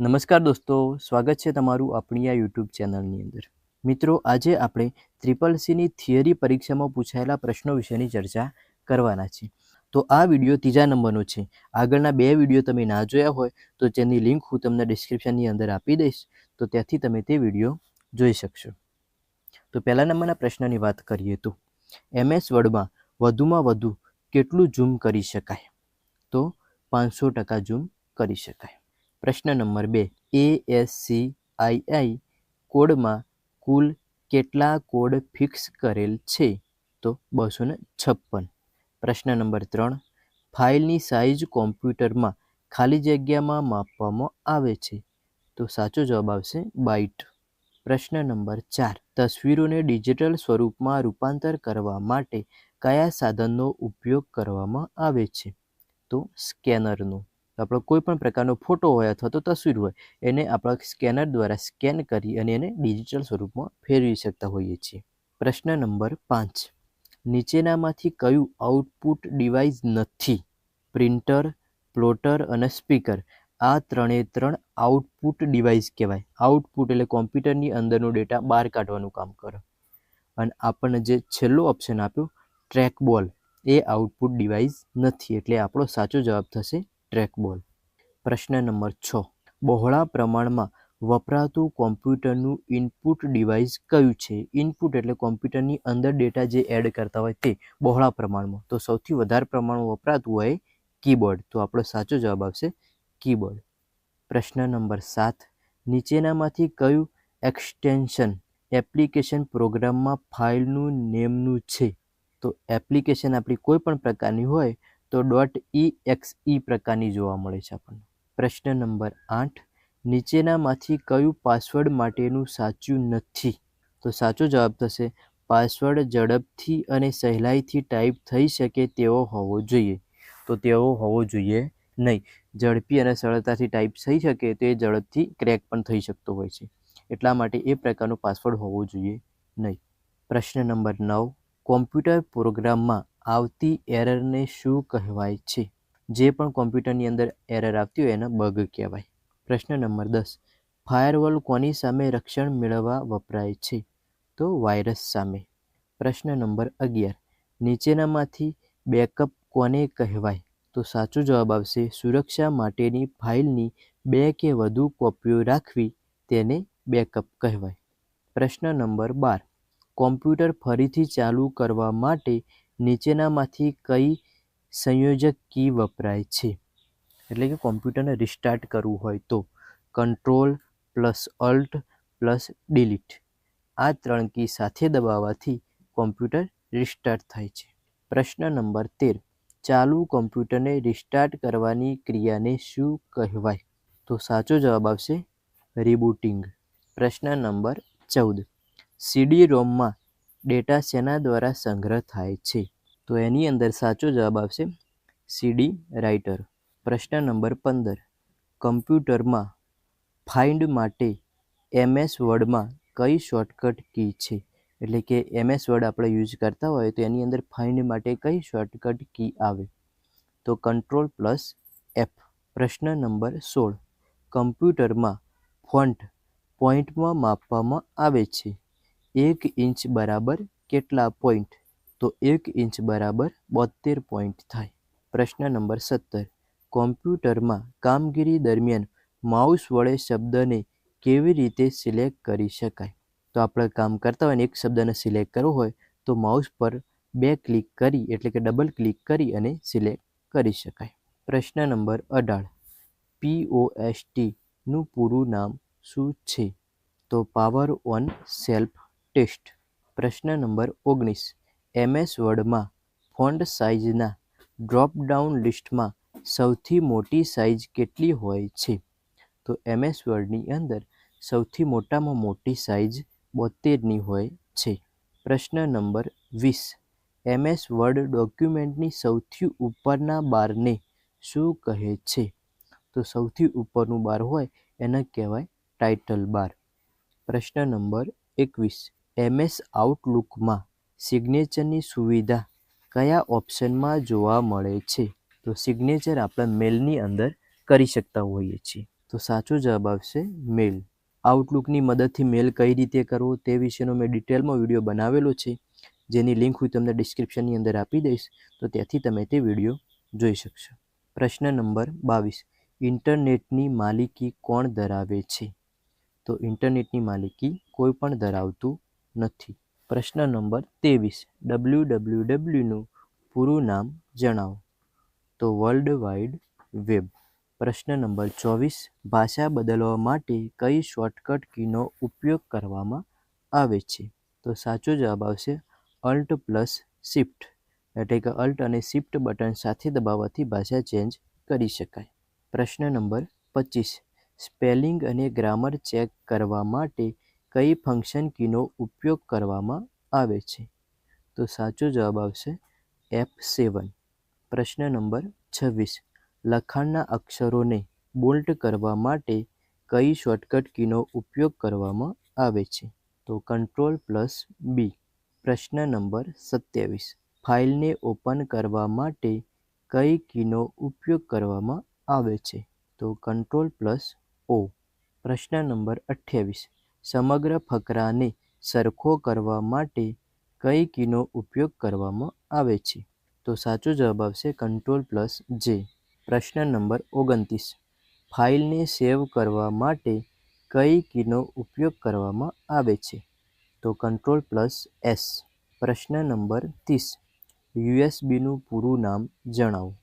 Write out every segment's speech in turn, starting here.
નમસ્કાર દોસ્તો, સ્વાગત છે તમારું આપણી આ યુટ્યુબ ચેનલની અંદર. મિત્રો, આજે આપણે ત્રિપલ સીની થિયરી પરીક્ષામાં પૂછાયેલા પ્રશ્નો વિશેની ચર્ચા કરવાના છે તો આ વીડિયો ત્રીજા નંબરનો છે. આગળના બે વીડિયો તમે ના જોયા હોય તો તેની લિંક હું તમને ડિસ્ક્રિપ્શનની અંદર આપી દઈશ. તો ત્યાંથી તમે તે વીડિયો જોઈ શકશો. તો પહેલા નંબરના પ્રશ્નની વાત કરીએ તો, એમએસ વર્ડમાં વધુમાં વધુ કેટલું ઝૂમ કરી શકાય? તો પાંચસો ટકા ઝૂમ કરી શકાય. પ્રશ્ન નંબર બે. એ એસ સી આઈ આઈ કોડમાં કુલ કેટલા કોડ ફિક્સ કરેલ છે? તો બસો ને છપ્પન. પ્રશ્ન નંબર ત્રણ. ફાઇલની સાઇઝ કોમ્પ્યુટરમાં ખાલી જગ્યામાં માપવામાં આવે છે. તો સાચો જવાબ આવશે બાઇટ. પ્રશ્ન નંબર ચાર. તસવીરોને ડિજિટલ સ્વરૂપમાં રૂપાંતર કરવા માટે કયા સાધનનો ઉપયોગ કરવામાં આવે છે? તો સ્કેનરનો. આપણો કોઈ પણ પ્રકારનો ફોટો હોય અથવા તો તસવીર હોય, એને આપણા સ્કેનર દ્વારા સ્કેન કરી અને એને ડિજિટલ સ્વરૂપમાં ફેરવી શકતા હોઈએ છીએ. પ્રશ્ન નંબર પાંચ. નીચેનામાંથી કયું આઉટપુટ ડિવાઇસ નથી? પ્રિન્ટર, પ્લોટર અને સ્પીકર. આ ત્રણે ત્રણ આઉટપુટ ડિવાઇસ કહેવાય. આઉટપુટ એટલે કોમ્પ્યુટરની અંદરનો ડેટા બહાર કાઢવાનું કામ કરે. અને આપણને જે છેલ્લો ઓપ્શન આપ્યો ટ્રેક બોલ એ આઉટપુટ ડિવાઇસ નથી. એટલે આપણો સાચો જવાબ થશે ટ્રેકબોલ પ્રશ્ન નંબર છ. બહોળા પ્રમાણમાં વપરાતું કોમ્પ્યુટરનું ઇનપુટ ડિવાઇસ કયું છે? ઇનપુટ એટલે કોમ્પ્યુટરની અંદર ડેટા જે એડ કરતા હોય તે બહોળા પ્રમાણમાં. તો સૌથી વધારે પ્રમાણમાં વપરાતું હોય કીબોર્ડ. તો આપણો સાચો જવાબ આવશે કીબોર્ડ. પ્રશ્ન નંબર સાત. નીચેનામાંથી કયું એક્સટેન્શન એપ્લિકેશન પ્રોગ્રામમાં ફાઇલનું નેમનું છે? તો એપ્લિકેશન આપણી કોઈ પણ પ્રકારની હોય તો ડોટ ઈ એક્સ ઈ પ્રકારની જોવા મળે છે આપણને. પ્રશ્ન નંબર આઠ, નીચેનામાંથી કયું પાસવર્ડ માટેનું સાચું નથી? તો સાચો જવાબ થશે પાસવર્ડ ઝડપથી અને સહેલાઈથી ટાઈપ થઈ શકે તેવો હોવો જોઈએ. તો તેવો હોવો જોઈએ નહીં. ઝડપી અને સરળતાથી ટાઈપ થઈ શકે તો એ ઝડપથી ક્રેક પણ થઈ શકતો હોય છે. એટલા માટે એ પ્રકારનો પાસવર્ડ હોવો જોઈએ નહીં. પ્રશ્ન નંબર નવ કોમ્પ્યુટર પ્રોગ્રામમાં આવતી એરરને શું કહેવાય છે? જે પણ કોમ્પ્યુટરની અંદર એરર આવતી હોય એને બગ કહેવાય. પ્રશ્ન નંબર દસ. ફાયરવોલ કોની સામે રક્ષણ મેળવવા વપરાય છે? તો વાયરસ સામે. પ્રશ્ન નંબર અગિયાર. નીચેનામાંથી બેકઅપ કોને કહેવાય? તો સાચો જવાબ આવશે, સુરક્ષા માટેની ફાઇલની બે કે વધુ કોપીઓ રાખવી તેને બેકઅપ કહેવાય. પ્રશ્ન નંબર બાર. કોમ્પ્યુટર ફરીથી ચાલુ કરવા માટે નીચેનામાંથી કઈ સંયોજક કી વપરાય છે? એટલે કે કોમ્પ્યુટરને રિસ્ટાર્ટ કરવું હોય તો control plus alt plus delete આ ત્રણ કી સાથે દબાવવાથી કોમ્પ્યુટર રિસ્ટાર્ટ થાય છે. પ્રશ્ન નંબર તેર. ચાલુ કોમ્પ્યુટરને રિસ્ટાર્ટ કરવાની ક્રિયાને શું કહેવાય? તો સાચો જવાબ આવશે રિબુટિંગ પ્રશ્ન નંબર ચૌદ. સીડી રોમમાં ડેટા શેના દ્વારા સંગ્રહ થાય છે? તો એની અંદર સાચો જવાબ આવશે સીડી રાઇટર પ્રશ્ન નંબર પંદર. કમ્પ્યુટરમાં ફાઇન્ડ માટે એમએસ વર્ડમાં કઈ શોર્ટકટ કી છે? એટલે કે એમએસ વર્ડ આપણે યુઝ કરતા હોય તો એની અંદર ફાઇન્ડ માટે કઈ શોર્ટકટ કી આવે? તો કંટ્રોલ પ્લસ એફ. પ્રશ્ન નંબર સોળ. કમ્પ્યુટરમાં ફોન્ટ પોઈન્ટમાં માપવામાં આવે છે. એક ઇંચ બરાબર કેટલા પોઈન્ટ તો એક ઇંચ બરાબર બોતેર પોઈન્ટ થાય. પ્રશ્ન નંબર સત્તર. કોમ્પ્યુટરમાં કામગીરી દરમિયાન માઉસ વડે શબ્દને કેવી રીતે સિલેક્ટ કરી શકાય? તો આપણે કામ કરતા હોય ને એક શબ્દને સિલેક્ટ કરવો હોય, તો માઉસ પર બે ક્લિક કરી, એટલે કે ડબલ ક્લિક કરી અને સિલેક્ટ કરી શકાય. પ્રશ્ન નંબર અઢાર. પીઓએસટીનું પૂરું નામ શું છે? તો પાવર ઓન સેલ્ફ ટેસ્ટ. પ્રશ્ન નંબર ઓગણીસ. એમએસ વર્ડમાં ફોન્ટ સાઇઝના ડ્રોપ ડાઉન લિસ્ટમાં સૌથી મોટી સાઇઝ કેટલી હોય છે? તો એમએસ વર્ડની અંદર સૌથી મોટામાં મોટી સાઇઝ બોતેરની હોય છે. પ્રશ્ન નંબર વીસ. એમએસ વર્ડ ડોક્યુમેન્ટની સૌથી ઉપરના બારને શું કહે છે? તો સૌથી ઉપરનું બાર હોય એને કહેવાય ટાઇટલ બાર. પ્રશ્ન નંબર એકવીસ. એમએસ આઉટલુકમાં સિગ્નેચરની સુવિધા કયા ઓપ્શનમાં જોવા મળે છે? તો સિગ્નેચર આપણે મેલની અંદર કરી શકતા હોઈએ છીએ. તો સાચો જવાબ આવશે મેલ આઉટલુકની મદદથી મેલ કઈ રીતે કરવો તે વિશેનો મેં ડિટેલમાં વીડિયો બનાવેલો છે. જેની લિંક હું તમને ડિસ્ક્રિપ્શનની અંદર આપી દઈશ. તો ત્યાંથી તમે તે વીડિયો જોઈ શકશો. પ્રશ્ન નંબર બાવીસ. ઇન્ટરનેટની માલિકી કોણ ધરાવે છે? તો ઇન્ટરનેટની માલિકી કોઈ પણ ધરાવતું નથી. પ્રશ્ન નંબર ત્રેવીસ. ડબલ્યુ ડબલ્યુ ડબલ્યુનું પૂરું નામ જણાવો. તો વર્લ્ડ વાઇડ વેબ પ્રશ્ન નંબર ચોવીસ. ભાષા બદલવા માટે કઈ શોર્ટકટ કીનો ઉપયોગ કરવામાં આવે છે? તો સાચો જવાબ આવશે અલ્ટ પ્લસ શિફ્ટ એટલે કે અલ્ટ અને શિફ્ટ બટન સાથે દબાવવાથી ભાષા ચેન્જ કરી શકાય. પ્રશ્ન નંબર પચીસ. સ્પેલિંગ અને ગ્રામર ચેક કરવા માટે કઈ ફંક્શન કીનો ઉપયોગ કરવામાં આવે છે? તો સાચો જવાબ આવશે એફ સેવન પ્રશ્ન નંબર છવ્વીસ. લખાણના અક્ષરોને બોલ્ટ કરવા માટે કઈ શોર્ટકટ કીનો ઉપયોગ કરવામાં આવે છે? તો કંટ્રોલ પ્લસ બી પ્રશ્ન નંબર સત્યાવીસ. ફાઇલને ઓપન કરવા માટે કઈ કીનો ઉપયોગ કરવામાં આવે છે? તો કંટ્રોલ પ્લસ ઓ પ્રશ્ન નંબર અઠ્યાવીસ. સમગ્ર ફકરાને સરખો કરવા માટે કઈ કીનો ઉપયોગ કરવામાં આવે છે? તો સાચો જવાબ આવશે કંટ્રોલ પ્લસ જે પ્રશ્ન નંબર ઓગણત્રીસ. ફાઇલને સેવ કરવા માટે કઈ કીનો ઉપયોગ કરવામાં આવે છે? તો કંટ્રોલ પ્લસ એસ પ્રશ્ન નંબર ત્રીસ. યુએસબીનું પૂરું નામ જણાવો.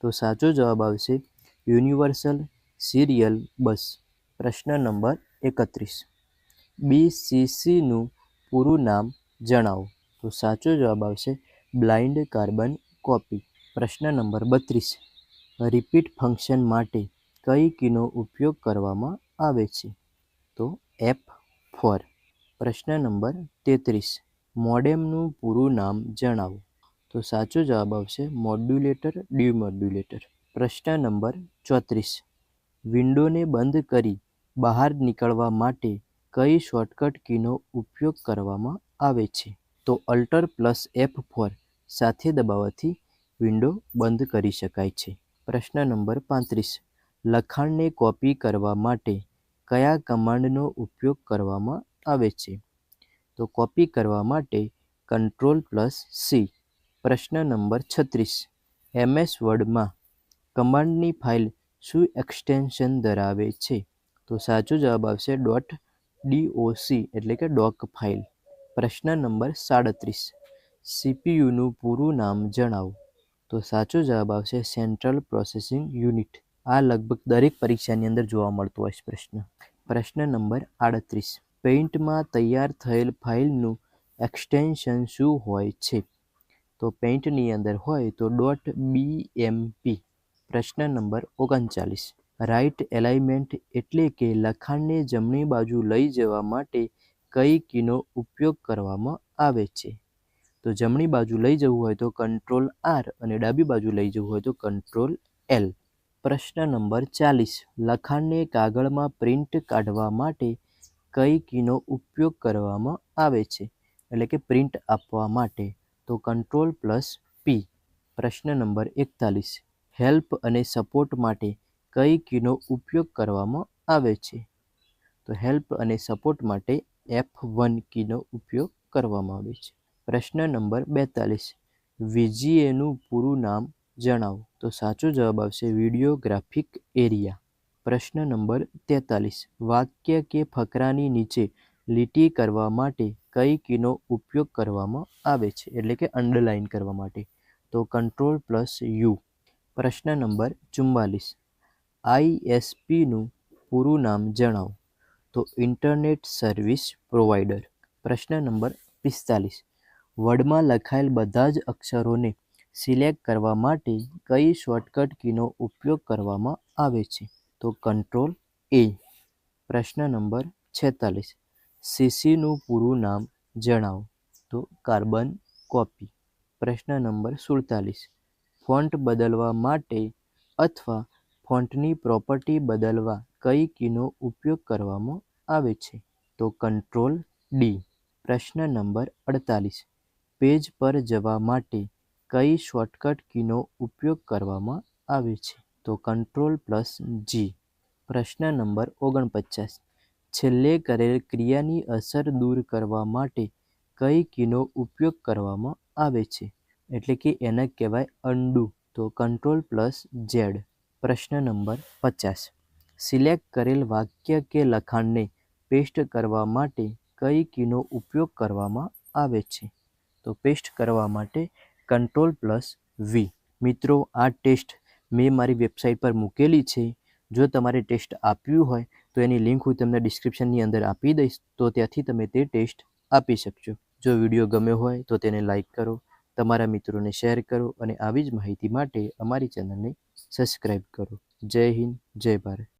તો સાચો જવાબ આવશે યુનિવર્સલ સિરિયલ બસ. પ્રશ્ન નંબર એકત્રીસ. બીસીસીનું પૂરું નામ જણાવો. તો સાચો જવાબ આવશે બ્લાઇન્ડ કાર્બન કોપી. પ્રશ્ન નંબર બત્રીસ. રિપીટ ફંક્શન માટે કઈ કીનો ઉપયોગ કરવામાં આવે છે? તો એફ ફોર. પ્રશ્ન નંબર તેત્રીસ. મોડેમનું પૂરું નામ જણાવો. તો સાચો જવાબ આવશે મોડ્યુલેટર ડ્યુમોડ્યુલેટર પ્રશ્ન નંબર ચોત્રીસ. વિન્ડોને બંધ કરી બહાર નીકળવા માટે કઈ શોર્ટકટ કીનો ઉપયોગ કરવામાં આવે છે? તો અલ્ટર પ્લસ એફ ફોર સાથે દબાવવાથી વિન્ડો બંધ કરી શકાય છે. પ્રશ્ન નંબર પાંત્રીસ. લખાણને કોપી કરવા માટે કયા કમાન્ડનો ઉપયોગ કરવામાં આવે છે? તો કોપી કરવા માટે કંટ્રોલ પ્લસ સી. પ્રશ્ન નંબર છત્રીસ. એમએસ વર્ડમાં કમાન્ડની ફાઇલ શું એક્સટેન્શન ધરાવે છે? તો સાચો જવાબ આવશે ડોટ ડીઓસી એટલે કે ડોક ફાઇલ પ્રશ્ન નંબર સાડત્રીસ. સીપીયુનું પૂરું નામ જણાવો. તો સાચો જવાબ આવશે સેન્ટ્રલ પ્રોસેસિંગ યુનિટ આ લગભગ દરેક પરીક્ષાની અંદર જોવા મળતો હોય છે પ્રશ્ન. પ્રશ્ન નંબર આડત્રીસ. પેઇન્ટમાં તૈયાર થયેલ ફાઇલનું એક્સટેન્શન શું હોય છે? તો પેઇન્ટની અંદર હોય તો ડોટ બીએમપી પ્રશ્ન નંબર ઓગણચાલીસ. રાઇટ એલાઇમેન્ટ એટલે કે લખાણને જમણી બાજુ લઈ જવા માટે કઈ કીનો ઉપયોગ કરવામાં આવે છે. તો જમણી બાજુ લઈ જવું હોય તો કંટ્રોલ આર અને ડાબી બાજુ લઈ જવું હોય તો કંટ્રોલ એલ પ્રશ્ન નંબર ચાલીસ. લખાણને કાગળમાં પ્રિન્ટ કાઢવા માટે કઈ કીનો ઉપયોગ કરવામાં આવે છે? એટલે કે પ્રિન્ટ આપવા માટે. તો કંટ્રોલ પ્લસ પી પ્રશ્ન નંબર એકતાલીસ. હેલ્પ અને સપોર્ટ માટે કઈ કીનો ઉપયોગ કરવામાં આવે છે? તો હેલ્પ અને સપોર્ટ માટે એફ વન કીનો ઉપયોગ કરવામાં આવે છે. પ્રશ્ન નંબર બેતાલીસ. વીજીએનું પૂરું નામ જણાવો. તો સાચો જવાબ આવશે વિડીયોગ્રાફિક એરિયા. પ્રશ્ન નંબર તેતાલીસ. વાક્ય કે ફકરાની નીચે લીટી કરવા માટે કઈ કીનો ઉપયોગ કરવામાં આવે છે? એટલે કે અંડરલાઇન કરવા માટે. તો કંટ્રોલ પ્લસ યુ પ્રશ્ન નંબર ચુમ્માલીસ આઈએસપીનું પૂરું નામ જણાવો. તો ઇન્ટરનેટ સર્વિસ પ્રોવાઈડર પ્રશ્ન નંબર પિસ્તાલીસ. વર્ડમાં લખાયેલ બધા જ અક્ષરોને સિલેક્ટ કરવા માટે કઈ શોર્ટકટ કીનો ઉપયોગ કરવામાં આવે છે? તો કંટ્રોલ એ. પ્રશ્ન નંબર છેતાલીસ. સીસીનું પૂરું નામ જણાવો. તો કાર્બન કોપી. પ્રશ્ન નંબર સુડતાલીસ. ફોન્ટ બદલવા માટે અથવા ફોન્ટની પ્રોપર્ટી બદલવા કઈ કીનો ઉપયોગ કરવામાં આવે છે? તો કંટ્રોલ ડી, પ્રશ્ન નંબર અડતાલીસ. પેજ પર જવા માટે કઈ શોર્ટકટ કીનો ઉપયોગ કરવામાં આવે છે? તો કંટ્રોલ પ્લસ જી, પ્રશ્ન નંબર ઓગણપચાસ. છેલ્લે કરેલ ક્રિયાની અસર દૂર કરવા માટે કઈ કીનો ઉપયોગ કરવામાં આવે છે? એટલે કે એને કહેવાય અન્ડુ. તો કંટ્રોલ પ્લસ ઝેડ પ્રશ્ન નંબર પચાસ. સિલેક્ટ કરેલ વાક્ય કે લખાણને પેસ્ટ કરવા માટે કઈ કીનો ઉપયોગ કરવામાં આવે છે? તો પેસ્ટ કરવા માટે કંટ્રોલ પ્લસ વી. મિત્રો, આ ટેસ્ટ મેં મારી વેબસાઇટ પર મૂકેલી છે. જો તમારે ટેસ્ટ આપ્યું હોય, તો એની લિંક હું તમને ડિસ્ક્રિપ્શનની અંદર આપી દઈશ. તો ત્યાંથી તમે તે ટેસ્ટ આપી શકશો. જો વીડિયો ગમ્યો હોય, તો તેને લાઈક કરો. તમારા મિત્રોને શેર કરો અને આવી જ માહિતી માટે અમારી ચેનલને સબસ્ક્રાઈબ કરો. જય હિન્દ જય ભારત.